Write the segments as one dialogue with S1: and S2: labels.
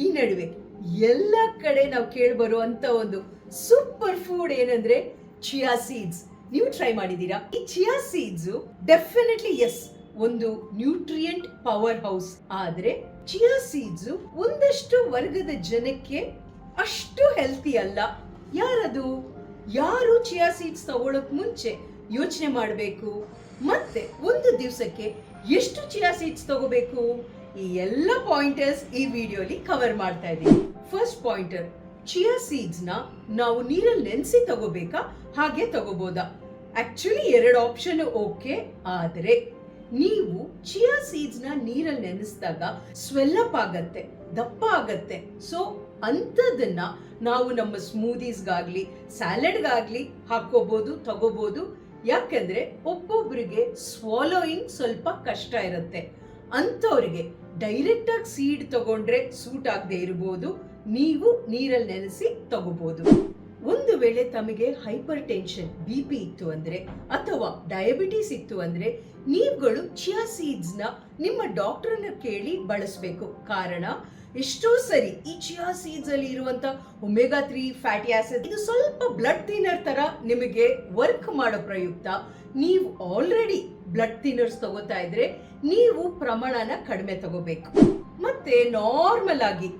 S1: ಈ ನಡುವೆ ಎಲ್ಲ ಕಡೆ ನಾವು ಕೇಳಿಬರುವಂಥ ಒಂದು ಸೂಪರ್ ಫುಡ್ ಏನಂದ್ರೆ ಚಿಯಾ ಸೀಡ್ಸ್ ನೀವು ಟ್ರೈ ಮಾಡಿದೀರಾ ಈ ಚಿಯಾ ಸೀಡ್ಸ್ ಡೆಫಿನೆಟ್ಲಿ ಎಸ್ ಒಂದು ನ್ಯೂಟ್ರಿಯೆಂಟ್ ಪವರ್ ಹೌಸ್ ಆದ್ರೆ ಚಿಯಾ ಸೀಡ್ಸ್ ಒಂದಷ್ಟು ವರ್ಗದ ಜನಕ್ಕೆ ಅಷ್ಟು ಹೆಲ್ತಿ ಅಲ್ಲ. ಯಾರದು? ಯಾರು ಚಿಯಾ ಸೀಡ್ಸ್ ತಗೊಳಕ್ ಮುಂಚೆ ಯೋಚನೆ ಮಾಡಬೇಕು? ಮತ್ತೆ ಒಂದು ದಿವಸಕ್ಕೆ ಎಷ್ಟು ಚಿಯಾ ಸೀಡ್ಸ್ ತಗೋಬೇಕು? ಈ ಎಲ್ಲ ಪಾಯಿಂಟರ್ಸ್ ಈ ವಿಡಿಯೋಲಿ ಕವರ್ ಮಾಡ್ತಾ ಇದ್ದೀವಿ ಫಸ್ಟ್ ಪಾಯಿಂಟರ್ ಚಿಯಾ ಸೀಡ್ಸ್ ನಾವು ನೀರಲ್ಲಿ ನೆನೆಸಿ ತಗೋಬೇಕಾ? ಹಾಗೆ ತಗೋಬೋದಾ? ಆಕ್ಚುಲಿ ಎರಡು ಆಪ್ಷನ್ ಓಕೆ ಆದರೆ ನೀವು ಚಿಯಾ ಸೀಡ್ಸ್ನ ನೀರಲ್ಲಿ ನೆನೆಸಿದಾಗ ಸ್ವೆಲ್ಲಪ್ ಆಗತ್ತೆ, ದಪ್ಪ ಆಗತ್ತೆ. ಸೊ ಅಂಥದನ್ನ ನಾವು ನಮ್ಮ ಸ್ಮೂದೀಸ್ಗಾಗ್ಲಿ ಸ್ಯಾಲೆಡ್ಗಾಗ್ಲಿ ಹಾಕೋಬಹುದು ತಗೋಬಹುದು ಯಾಕಂದ್ರೆ ಒಬ್ಬೊಬ್ರಿಗೆ ಸ್ವಾಲೋಯಿಂಗ್ ಸ್ವಲ್ಪ ಕಷ್ಟ ಇರುತ್ತೆ. ಅಂಥವ್ರಿಗೆ ಡೈರೆಕ್ಟ್ ಆಗಿ ಸೀಡ್ ತಗೊಂಡ್ರೆ ಸೂಟ್ ಆಗದೆ ಇರಬಹುದು ನೀವು ನೀರಲ್ಲಿ ನೆನೆಸಿ ತಗೋಬಹುದು ಒಂದು ವೇಳೆ ತಮಗೆ ಹೈಪರ್ ಟೆನ್ಷನ್ ಬಿ ಪಿ ಇತ್ತು ಅಂದರೆ, ಅಥವಾ ಡಯಾಬಿಟೀಸ್ ಇತ್ತು ಅಂದರೆ, ನೀವುಗಳು ಚಿಯಾ ಸೀಡ್ಸ್ನ ನಿಮ್ಮ ಡಾಕ್ಟ್ರನ್ನ ಕೇಳಿ ಬಳಸಬೇಕು. ಕಾರಣ, ಎಷ್ಟೋ ಸರಿ ಈ ಚಿಯಾ ಸೀಡ್ಸ್ ಅಲ್ಲಿ ಇರುವಂತ ಒಮೆಗಾ ತ್ರೀ ಫ್ಯಾಟಿ ಆಸಿಡ್, ಇದು ಸ್ವಲ್ಪ ಬ್ಲಡ್ ಥಿನ್ನರ್ ತರ ನಿಮಗೆ ವರ್ಕ್ ಮಾಡೋ ಪ್ರಯುಕ್ತ. ನೀವು ಆಲ್ರೆಡಿ ಬ್ಲಡ್ ಥಿನ್ನರ್ಸ್ ತಗೋತಾ ಇದ್ರೆ, ನೀವು ಪ್ರಮಾಣನ ಕಡಿಮೆ ತಗೋಬೇಕು. ಮತ್ತೆ ನಾರ್ಮಲ್ ಆಗಿ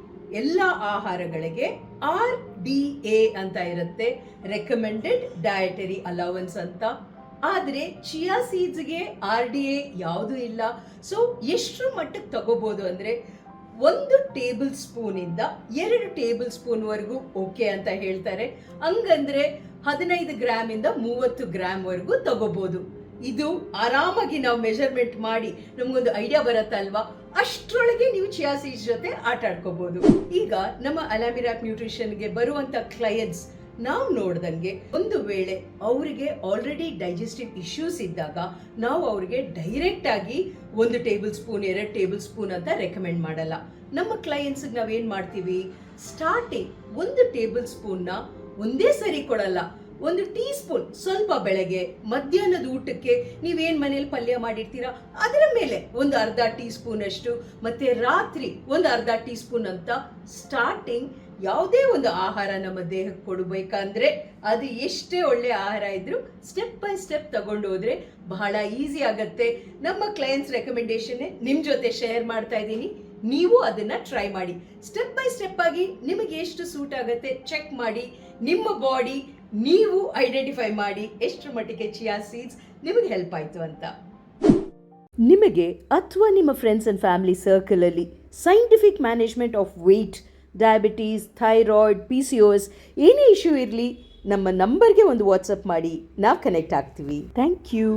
S1: ಎಲ್ಲ ಆಹಾರಗಳಿಗೆ ಆರ್ ಡಿ ಎ ಅಂತ ಇರುತ್ತೆ. ರೆಕಮೆಂಡೆಡ್ ಡಯಟರಿ ಅಲೌವೆನ್ಸ್ ಅಂತ. ಆದರೆ ಚಿಯಾ ಸೀಡ್ಸ್ಗೆ ಆರ್ ಡಿ ಎ ಯಾವುದೂ ಇಲ್ಲ. ಸೊ ಎಷ್ಟು ಮಟ್ಟಕ್ಕೆ ತಗೋಬೋದು ಅಂದರೆ ಒಂದು ಟೇಬಲ್ ಸ್ಪೂನ್ ಇಂದ ಎರಡು ಟೇಬಲ್ ಸ್ಪೂನ್ ವರೆಗೂ ಓಕೆ ಅಂತ ಹೇಳ್ತಾರೆ. ಹಂಗಂದ್ರೆ ಹದಿನೈದು ಗ್ರಾಮಿಂದ ಮೂವತ್ತು ಗ್ರಾಮ್ವರೆಗೂ ವರೆಗೂ ತಗೋಬಹುದು ಇದು ಆರಾಮಾಗಿ ನಾವು ಮೆಜರ್ಮೆಂಟ್ ಮಾಡಿ ನಮ್ಗೊಂದು ಐಡಿಯಾ ಬರುತ್ತಲ್ವಾ? ಅಷ್ಟರೊಳಗೆ ನೀವು ಚಿಯಾ ಜೊತೆ ಆಟ ಆಡ್ಕೋಬಹುದು ಈಗ ನಮ್ಮ ಅಲಾಮಿರಾಕ್ ನ್ಯೂಟ್ರಿಷನ್ಗೆ ಬರುವಂತ ಕ್ಲಯಂಟ್ಸ್ ನಾವು ನೋಡ್ದಂಗೆ ಒಂದು ವೇಳೆ ಅವರಿಗೆ ಆಲ್ರೆಡಿ ಡೈಜೆಸ್ಟಿವ್ ಇಶ್ಯೂಸ್ ಇದ್ದಾಗ ನಾವು ಅವ್ರಿಗೆ ಡೈರೆಕ್ಟ್ ಆಗಿ ಒಂದು ಟೇಬಲ್ ಸ್ಪೂನ್ ಎರಡು ಟೇಬಲ್ ಸ್ಪೂನ್ ಅಂತ ರೆಕಮೆಂಡ್ ಮಾಡಲ್ಲ. ನಮ್ಮ ಕ್ಲೈಂಟ್ಸ್ ನಾವೇನು ಮಾಡ್ತೀವಿ? ಸ್ಟಾರ್ಟಿಂಗ್ ಒಂದು ಟೇಬಲ್ ಸ್ಪೂನ್ನ ಒಂದೇ ಸರಿ ಕೊಡಲ್ಲ. ಒಂದು ಟೀ ಸ್ಪೂನ್ ಸ್ವಲ್ಪ ಬೆಳಗ್ಗೆ ಮಧ್ಯಾಹ್ನದ ಊಟಕ್ಕೆ ನೀವೇನು ಮನೇಲಿ ಪಲ್ಯ ಮಾಡಿರ್ತೀರಾ? ಅದರ ಮೇಲೆ ಒಂದು ಅರ್ಧ ಟೀ ಸ್ಪೂನ್ ಅಷ್ಟು ಮತ್ತೆ ರಾತ್ರಿ ಒಂದು ಅರ್ಧ ಟೀ ಸ್ಪೂನ್ ಅಂತ ಸ್ಟಾರ್ಟಿಂಗ್ ಯಾವುದೇ ಒಂದು ಆಹಾರ ನಮ್ಮ ದೇಹಕ್ಕೆ ಕೊಡಬೇಕಂದ್ರೆ ಅದು ಎಷ್ಟೇ ಒಳ್ಳೆ ಆಹಾರ ಇದ್ರೂ ಸ್ಟೆಪ್ ಬೈ ಸ್ಟೆಪ್ ತಗೊಂಡು ಹೋದ್ರೆ ಬಹಳ ಈಸಿ ಆಗತ್ತೆ. ನಮ್ಮ ಕ್ಲೈಂಟ್ಸ್ ರೆಕಮೆಂಡೇಶನ್ ನಿಮ್ಮ ಜೊತೆ ಶೇರ್ ಮಾಡ್ತಾ ಇದ್ದೀನಿ. ನೀವು ಅದನ್ನ ಟ್ರೈ ಮಾಡಿ. ಸ್ಟೆಪ್ ಬೈ ಸ್ಟೆಪ್ ಆಗಿ ನಿಮಗೆ ಎಷ್ಟು ಸೂಟ್ ಆಗುತ್ತೆ? ಚೆಕ್ ಮಾಡಿ. ನಿಮ್ಮ ಬಾಡಿ ನೀವು ಐಡೆಂಟಿಫೈ ಮಾಡಿ ಎಷ್ಟು ಮಟ್ಟಿಗೆ ಚಿಯಾ ಸೀಡ್ಸ್ ನಿಮಗೆ ಹೆಲ್ಪ್ ಆಯಿತು ಅಂತ. ನಿಮಗೆ ಅಥವಾ ನಿಮ್ಮ friends and family ಸರ್ಕಲಲ್ಲಿ scientific management of weight diabetes thyroid P C O S ಏನೇ ಇಶ್ಯೂ ಇರಲಿ, ನಮ್ಮ ನಂಬರ್ಗೆ ಒಂದು ವಾಟ್ಸಪ್ ಮಾಡಿ, ನಾವು ಕನೆಕ್ಟ್ ಆಗ್ತೀವಿ. Thank you